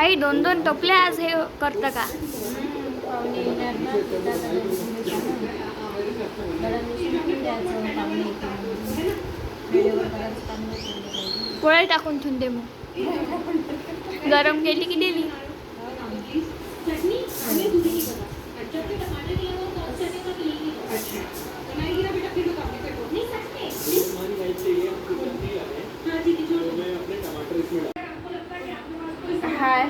आई दोन दोन टोपले आज हे करतं का? पोळ्या टाकून ठेवून दे मग. गरम केली की दिली? हाय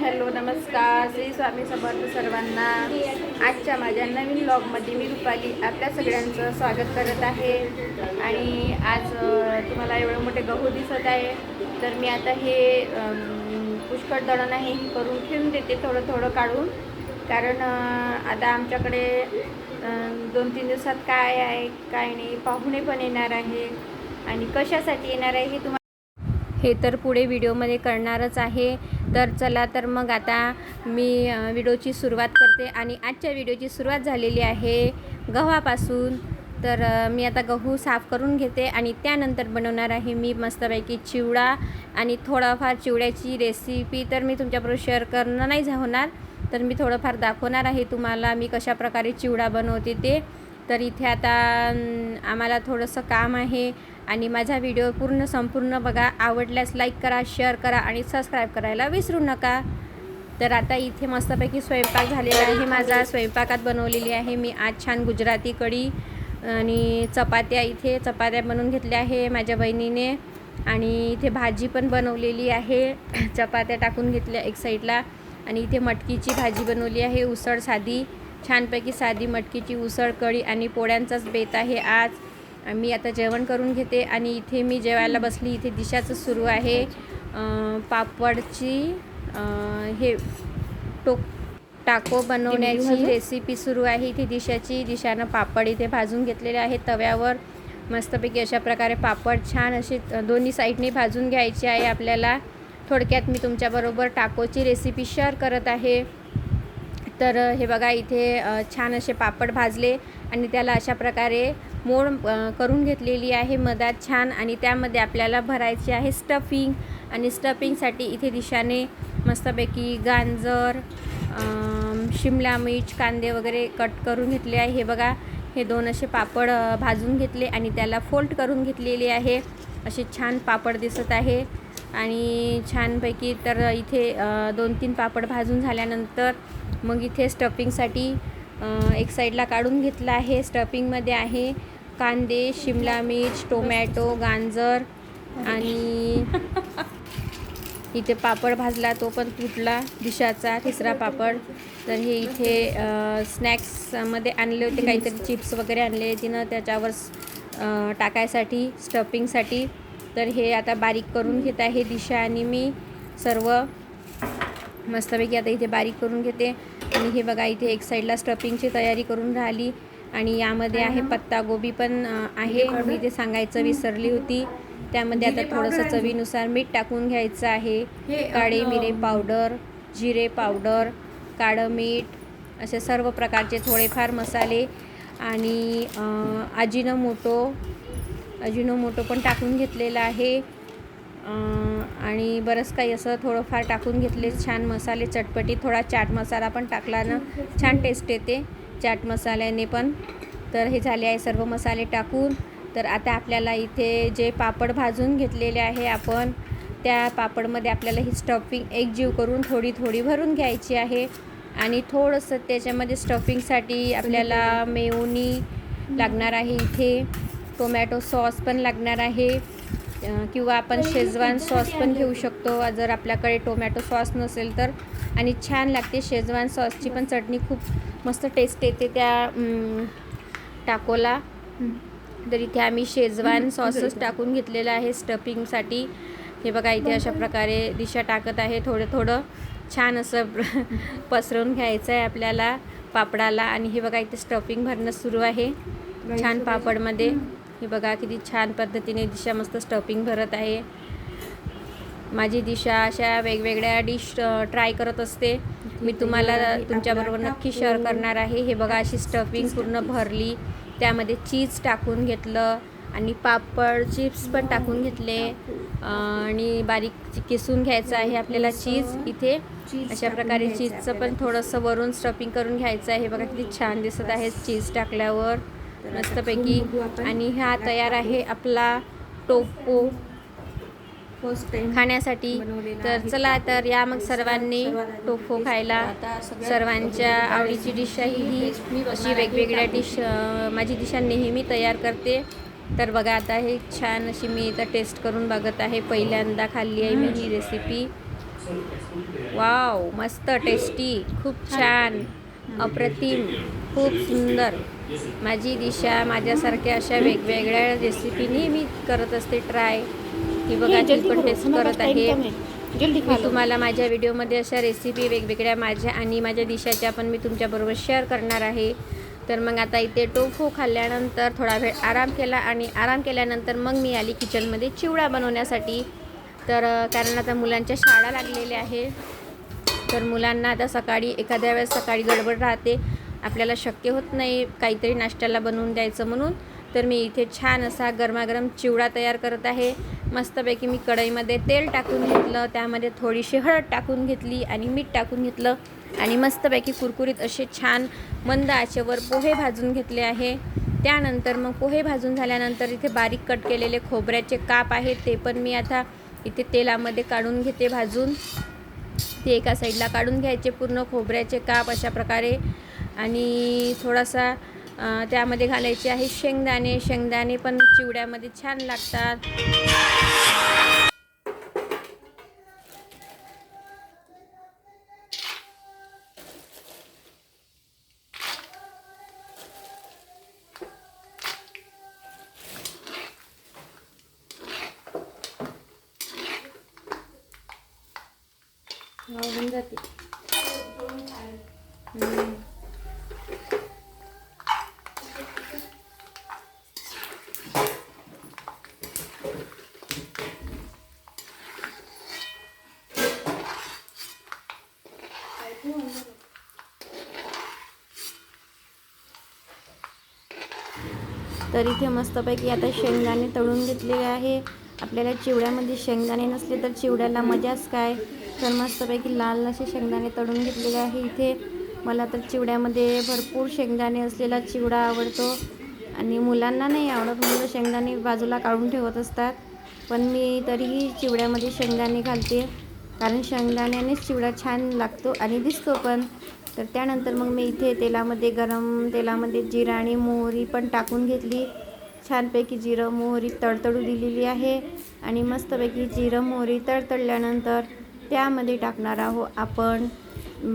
हॅलो नमस्कार. श्री स्वामी समर्थ सर्वांना. आजच्या माझ्या नवीन ब्लॉगमध्ये मी रुपाली आपल्या सगळ्यांचं स्वागत करत आहे. आणि आज तुम्हाला एवढं मोठे गहू दिसत आहे. तर मी आता हे पुष्कळ दळण आहे हे करून ठेवून देते थोडं थोडं काढून. कारण आता आमच्याकडे दोन तीन दिवसात काय आहे काय नाही पाहुणे पण येणार आहे आणि कशासाठी येणार आहे हे तुम्हाला हे तर पुढे व्हिडिओमध्ये करणारच आहे. तर चला तर मग आता मी व्हिडिओची सुरुवात करते. आणि आजच्या व्हिडिओची सुरुवात झालेली आहे गव्हापासून. तर मी आता गहू साफ करून घेते आणि त्यानंतर बनवणार आहे मी मस्तपैकी चिवडा. आणि थोडाफार चिवड्याची रेसिपी तर मी तुमच्याबरोबर शेअर करणं नाही झा- होणार. तर मी थोडंफार दाखवणार आहे तुम्हाला मी कशा प्रकारे चिवडा बनवते ते. तर इथे आता आम्हाला थोडंसं काम आहे आणि माझा व्हिडिओ पूर्ण संपूर्ण बघा. आवडल्यास लाईक करा शेअर करा आणि सबस्क्राईब करायला विसरू नका. तर आता इथे मस्तपैकी स्वयंपाक झालेला आहे. माझा स्वयंपाकात बनवलेली आहे मी आज छान गुजराती कढी आणि चपात्या इथे. चपात्या बनवून घेतल्या आहे माझ्या बहिणीने आणि इथे भाजी पण बनवलेली आहे. चपात्या टाकून घेतल्या एक साईडला. आणि इथे मटकीची भाजी बनवली आहे. उसळ साधी छानपैकी साधी मटकीची उसळ कढी आणि पोळ्यांचाच बेत आहे आज. मी आता जेवण करून घेते आणि इथे मी जेवायला बसली. इथे दिशाचं सुरू आहे. पापडची हे टोक टाको बनवण्याची रेसिपी सुरू आहे. इथे दिशाची दिशानं पापड इथे भाजून घेतलेले आहे तव्यावर. मस्तपैकी अशा प्रकारे पापड छान असे दोन्ही साईडने भाजून घ्यायचे आहे आपल्याला. थोडक्यात मी तुमच्याबरोबर टाकोची रेसिपी शेअर करत आहे. तर हे बघा इथे छान असे पापड भाजले आणि त्याला अशा प्रकारे मोड करून घेतलेली आहे मधात छान आणि त्यामध्ये आपल्याला भरायची आहे स्टफिंग आणि स्टफिंगसाठी इथे दिशाने मस्तपैकी गाजर शिमला मिर्च कांदे वगैरे कट करून घेतले आहे. हे बघा हे दोन असे पापड भाजून घेतले आणि त्याला फोल्ड करून घेतलेले आहे. असे छान पापड दिसत आहे. आणि छानपैकी तर इथे दोन तीन पापड भाजून झाल्यानंतर मग इथे स्टफिंगसाठी एक साईडला काढून घेतलं आहे. स्टफिंगमध्ये आहे कांदे शिमला मिर्च टोमॅटो गाजर आणि इथे पापड भाजला तो पण तुटला दिशाचा तिसरा पापड. तर हे इथे स्नॅक्समध्ये आणले होते काहीतरी चिप्स वगैरे आणले तिनं त्याच्यावर टाकायसाठी स्टफिंगसाठी. तर हे आता बारीक करून घेत आहे दिशा आणि मी सर्व. मस्तपैकी आता इथे बारीक करून घेते. आणि हे बघा इथे एक साईडला स्टफिंगची तयारी करून राहिली. आणि यामध्ये आहे पत्ता गोबी पण आहे. मी ते सांगायचं विसरली होती. त्यामध्ये आता थोडंसं चवीनुसार मीठ टाकून घ्यायचं आहे. काळे मिरे पावडर जिरे पावडर काळं मीठ असे सर्व प्रकारचे थोडेफार मसाले. आणि अजिनोमोटो अजिनोमोटो पण टाकून घेतलेला आहे. आणि बरंच काही असं थोडंफार टाकून घेतले. छान मसाले चटपटी थोडा चाट मसाला पण टाकला ना. छान टेस्ट येते चाट मसाल्याने पण. तर हे झाले आहे सर्व मसाले टाकून. तर आता आपल्याला इथे जे पापड भाजून घेतलेले आहे आपण त्या पापडमध्ये आपल्याला ही स्टफिंग एकजीव करून थोडी थोडी भरून घ्यायची आहे. आणि थोडंसं त्याच्यामध्ये स्टफिंगसाठी आपल्याला मेवणी लागणार आहे इथे. टोमॅटो सॉस पण लागणार आहे. किंवा आपण शेजवान सॉस पण घेऊ शकतो. जर आपल्याकडे टोमॅटो सॉस नसेल तर. आणि छान लागते शेजवान सॉसची पण चटणी खूप मस्त टेस्ट येते त्या टाकोला. तर इथे आम्ही शेजवान सॉसच टाकून घेतलेलं आहे स्टफिंगसाठी. हे बघा इथे अशा प्रकारे दिशा टाकत आहे. थोडं थोडं छान असं पसरवून घ्यायचं आहे आपल्याला पापडाला. आणि हे बघा इथे स्टफिंग भरणं सुरू आहे. छान पापडमध्ये. हे बघा किती छान पद्धतीने दिशा मस्त स्टफिंग भरत आहे. माझी दिशा अशा वेगवेगळ्या डिश ट्राय करत असते. मी तुम्हाला तुमच्याबरोबर नक्की शेअर करणार आहे. हे बघा अशी स्टफिंग पूर्ण भरली. त्यामध्ये चीज टाकून घेतलं आणि पापड चिप्स पण टाकून घेतले. आणि बारीक किसून घ्यायचं आहे आपल्याला चीज इथे. अशा प्रकारे चीजचं पण थोडंसं वरून स्टफिंग करून घ्यायचं आहे. बघा किती छान दिसत आहे चीज टाकल्यावर. मस्तपैकी. आणि हा तयार आहे आपला टोपो खाण्यासाठी. तर चला तर या मग सर्वांनी टोफो खायला. सर्वांच्या आवडीची डिश आहे ही. अशी वेगवेगळ्या डिश माझी दिशा नेहमी तयार करते. तर बघा आता हे छान अशी मी इथं टेस्ट करून बघत आहे. पहिल्यांदा खाल्ली आहे मी ही रेसिपी वाव मस्त टेस्टी खूप छान. अप्रतिम. खूप सुंदर. माझी दिशा माझ्यासारख्या अशा वेगवेगळ्या रेसिपी नेहमी करत असते ट्राय ही बघा पण टेस्ट करत आहे. मी तुम्हाला माझ्या व्हिडिओमध्ये अशा रेसिपी वेगवेगळ्या माझ्या आणि माझ्या दिशाच्या पण मी तुमच्याबरोबर शेअर करणार आहे. तर मग आता इथे टोफू खाल्ल्यानंतर थोडा वेळ आराम केला आणि आराम केल्यानंतर मग मी आली किचनमध्ये चिवडा बनवण्यासाठी. तर कारण आता मुलांच्या शाळा लागलेल्या आहे. तर मुलांना आता सकाळी एखाद्या वेळेस सकाळी गडबड राहते. आपल्याला शक्य होत नाही काहीतरी नाश्त्याला बनवून द्यायचं म्हणून तर मी इथे छान असा गरमागरम चिवडा तयार करत आहे. मस्तपैकी मी कढईमध्ये तेल टाकून घेतलं त्यामध्ये थोडीशी हळद टाकून घेतली आणि मीठ टाकून घेतलं आणि मस्तपैकी कुरकुरीत असे छान मंद आचेवर पोहे भाजून घेतले आहे. त्यानंतर मग पोहे भाजून झाल्यानंतर इथे बारीक कट केलेले खोबऱ्याचे काप आहेत ते पण मी आता इथे तेलामध्ये काढून घेते भाजून. ते एका साईडला काढून घ्यायचे पूर्ण खोबऱ्याचे काप अशा प्रकारे. आणि थोडासा त्यामध्ये घालायचे आहे शेंगदाणे. शेंगदाणे पण चिवड्यामध्ये छान लागतात. हो, आवडून जाते. तर इथे मस्तपैकी आता शेंगदाणे तळून घेतलेले आहे. आपल्याला चिवड्यामध्ये शेंगदाणे नसले तर चिवड्याला मजाच काय? तर मस्तपैकी लाल असे शेंगदाणे तळून घेतलेले आहे इथे. मला तर चिवड्यामध्ये भरपूर शेंगदाणे असलेला चिवडा आवडतो. आणि मुलांना नाही आवडत मुलं शेंगदाणे बाजूला काढून ठेवत असतात. पण मी तरीही चिवड्यामध्ये शेंगदाणे घालते. कारण शेंगदाण्यानेच चिवडा छान लागतो आणि दिसतो पण. तर त्यानंतर मग मी इथे तेलामध्ये गरम तेलामध्ये जिरा आणि मोहरी पण टाकून घेतली. छानपैकी जिरं मोहरी तडतडू दिलेली आहे. आणि मस्तपैकी जिरं मोहरी तडतडल्यानंतर त्यामध्ये टाकणार आहोत आपण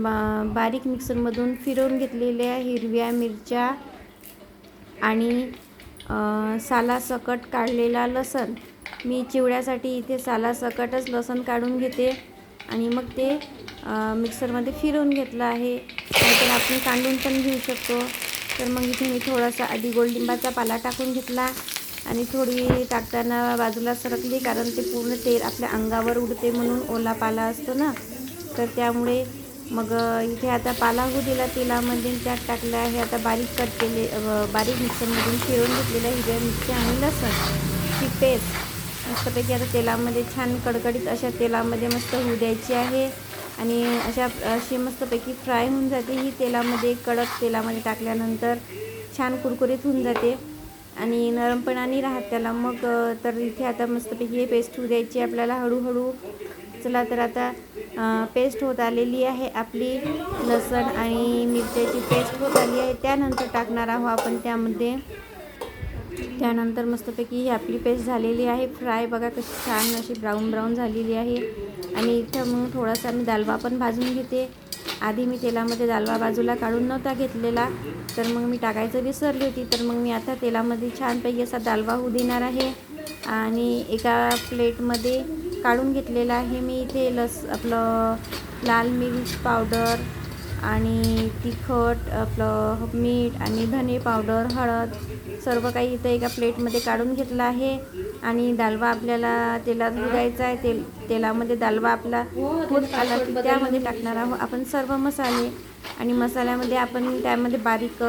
बा बारीक मिक्सरमधून फिरवून घेतलेल्या हिरव्या मिरच्या आणि सालासकट काढलेला लसण. मी चिवड्यासाठी इथे सालासकटच लसण काढून घेते आणि मग ते मिक्सरमध्ये फिरवून घेतलं आहे. नाहीतर आपण कांडून पण घेऊ शकतो. तर मग इथे मी थोडासा आधी गोडलिंबाचा पाला टाकून घेतला आणि थोडी टाकताना बाजूला सरकली कारण ते पूर्ण तेल आपल्या अंगावर उडते म्हणून ओला पाला असतो ना? तर त्यामुळे मग इथे आता पाला होऊ दिला तेलामध्ये त्यात टाकलं आहे. आता बारीक कट केले बारीक मिक्सरमधून फिरवून घेतलेल्या हिरव्या मिरच्या आणि लसण. ती पेस्ट मस्तपैकी आता तेलामध्ये छान कडकडीत अशा तेलामध्ये मस्त होऊ द्यायची आहे. आणि अशा अशी मस्तपैकी फ्राय होऊन जाते. ही तेलामध्ये कडक तेलामध्ये टाकल्यानंतर छान कुरकुरीत होऊन जाते. आणि नरमपणाने राहत त्याला. मग तर इथे आता मस्तपैकी हे पेस्ट होऊ द्यायची. आपल्याला हळूहळू चला तर आता पेस्ट होत आलेली आहे आपली. लसण आणि मिरच्याची पेस्ट होत आली आहे. त्यानंतर टाकणार आहोत आपण त्यामध्ये. त्यानंतर मस्तपैकी ही आपली पेस्ट झालेली आहे. फ्राय बघा कशी छान अशी ब्राऊन ब्राऊन झालेली आहे. आणि इथं मग थोडासा मी दालवा पण भाजून घेते. आधी मी तेलामध्ये दालवा बाजूला काढून नव्हता घेतलेला. तर मग मी टाकायचं विसरली होती. तर मग मी आता तेलामध्ये छानपैकी असा दालवा होऊ देणार आहे. आणि एका प्लेटमध्ये काढून घेतलेला आहे मी इथे लस आपलं लाल मिर्च पावडर आणि तिखट आपलं मीठ आणि धने पावडर हळद सर्व काही इथं एका प्लेटमध्ये काढून घेतलं आहे. आणि दालवा आपल्याला तेलात भुजायचा आहे. तेल तेलामध्ये दालवा आपला खूप आला की त्यामध्ये टाकणार आहोत आपण सर्व मसाले. आणि मसाल्यामध्ये आपण त्यामध्ये बारीक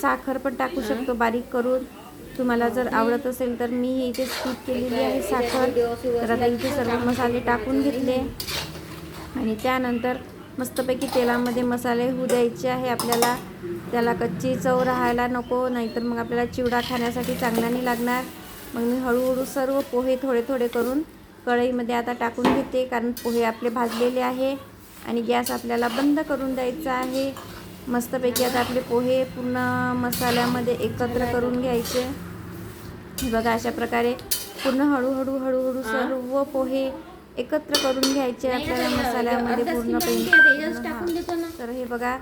साखर पण टाकू शकतो बारीक करून. तुम्हाला जर आवडत असेल तर मी इथे स्किप केलेली आहे साखर. तर आता इथे सर्व मसाले टाकून घेतले. आणि त्यानंतर मस्तपैकी तेलामध्ये मसाले होऊ द्यायचे आहे आपल्याला. त्याला कच्ची चव राहायला नको नाहीतर मग आपल्याला चिवडा खाण्यासाठी चांगला नाही लागणार. मग मी हळूहळू सर्व पोहे थोडे थोडे करून कढईमध्ये आता टाकून घेते कारण पोहे आपले भाजलेले आहे आणि गॅस आपल्याला बंद करून द्यायचा आहे. मस्तपैकी आता आपले पोहे पूर्ण मसाल्यामध्ये एकत्र करून घ्यायचे. हे बघा अशा प्रकारे पूर्ण हळूहळू हळूहळू सर्व पोहे एकत्र करून घ्यायचे आपल्याला मसाल्यामध्ये पूर्ण टाकून देतो ना. तर हे बघा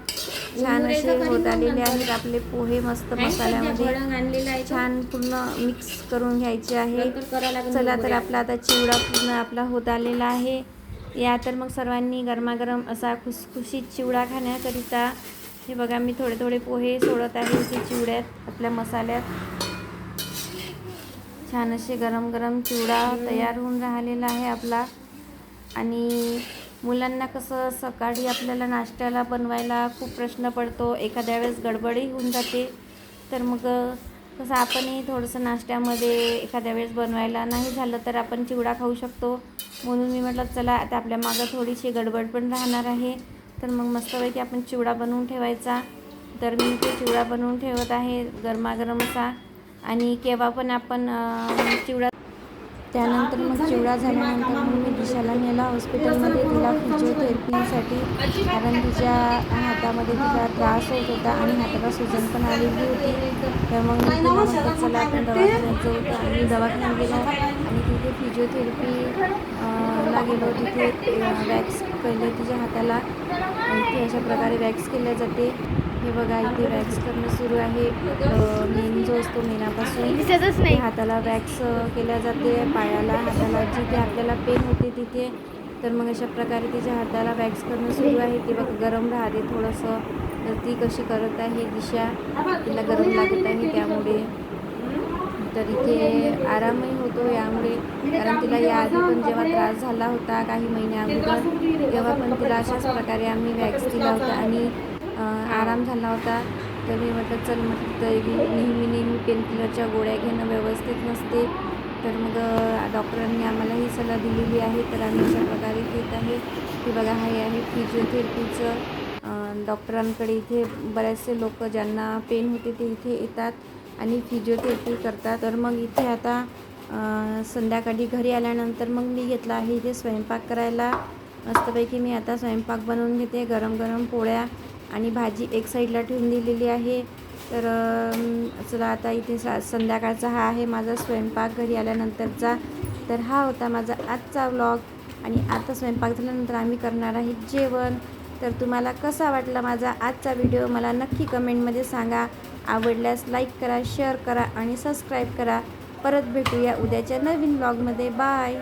छान असे होत आलेले आहेत आपले पोहे मस्त मसाल्यामध्ये. छान पूर्ण मिक्स करून घ्यायचे आहे. चला तर आपला आता चिवडा पूर्ण आपला होत आलेला आहे. या तर मग सर्वांनी गरमागरम असा खुसखुशीत चिवडा खाण्याकरिता हे बघा मी थोडे थोडे पोहे सोडत आहे इथे चिवड्यात आपल्या मसाल्यात. छान असे गरम गरम चिवडा तयार होऊन राहिलेला आहे आपला. आणि मुलांना कसं सकाळी आपल्याला नाश्त्याला बनवायला खूप प्रश्न पडतो. एखाद्या वेळेस गडबडही होऊन जाते. तर मग कसं आपणही थोडंसं नाश्त्यामध्ये एखाद्या वेळेस बनवायला नाही झालं तर आपण चिवडा खाऊ शकतो. म्हणून मी म्हटलं चला आता आपल्या मागं थोडीशी गडबड पण राहणार आहे. तर मग मस्तपैकी आपण चिवडा बनवून ठेवायचा. तर मी ते चिवडा बनवून ठेवत आहे गरमागरम असा आणि केव्हा पण आपण चिवडा त्यानंतर मग चिवडा झाल्यानंतर मग मी दिशाला नेला. हॉस्पिटलमध्ये तिला फिजिओथेरपीसाठी कारण तिच्या हातामध्ये तिला त्रास होत होता आणि हाताला सुजन पण आलेली होती. तर मग मी तिला म्हटलं चला आपण दवाखान्यात जाऊ तर. आम्ही दवाखान्यात गेलो आणि तिथे फिजिओथेरपी ला गेलो. तिथे वॅक्स केले तिच्या हाताला इथे अशा प्रकारे वॅक्स केल्या जाते. हे बघा इथे वॅक्स करणं सुरू आहे. मेन जो असतो मेनापासून दिसतच नाही. हाताला वॅक्स केल्या जाते पायाला हाताला जिथे आपल्याला पेन होते तिथे तर मग अशा प्रकारे तिच्या हाताला वॅक्स करणं सुरू आहे ते बघ गरम राहते थोडंसं. तर ती कशी करत आहे दिशा तिला गरम लागत आहे त्यामुळे. तर इथे आरामही होतो यामुळे. कारण तिला याआधी पण जेव्हा त्रास झाला होता काही महिन्या अगोदर तेव्हा पण तिला अशाच प्रकारे आम्ही वॅक्स दिला होता. आणि आराम झाला होता. तर मी म्हटलं चल म्हटलं तरी नेहमी नेहमी पेनकिलरच्या गोळ्या घेणं व्यवस्थित नसते. तर मग डॉक्टरांनी आम्हाला ही सल्ला दिलेली आहे. तर आम्ही अशा प्रकारे घेत आहे. की बघा हे आहे फिजिओथेरपीचं डॉक्टरांकडे इथे बरेचसे लोक ज्यांना पेन होते ते इथे येतात आणि फिजिओथेरपी करतात. तर मग इथे आता संध्याकाळी घरी आल्यानंतर मग मी घेतला आहे इथे स्वयंपाक करायला. मस्तपैकी मी आता स्वयंपाक बनवून घेते. गरम गरम पोळ्या आणि भाजी एक साईडला ठेवून दिलेली आहे. तर चला आता इथे सा संध्याकाळचा हा आहे माझा स्वयंपाक. घरी आल्यानंतरचा. तर हा होता माझा आजचा व्लॉग आणि आता स्वयंपाक झाल्यानंतर आम्ही करणार आहे जेवण. तर तुम्हाला कसा वाटला माझा आजचा व्हिडिओ मला नक्की कमेंटमध्ये सांगा. आवडल्यास लाईक करा शेअर करा आणि सबस्क्राईब करा. परत भेटूया उद्याच्या नवीन व्लॉगमध्ये बाय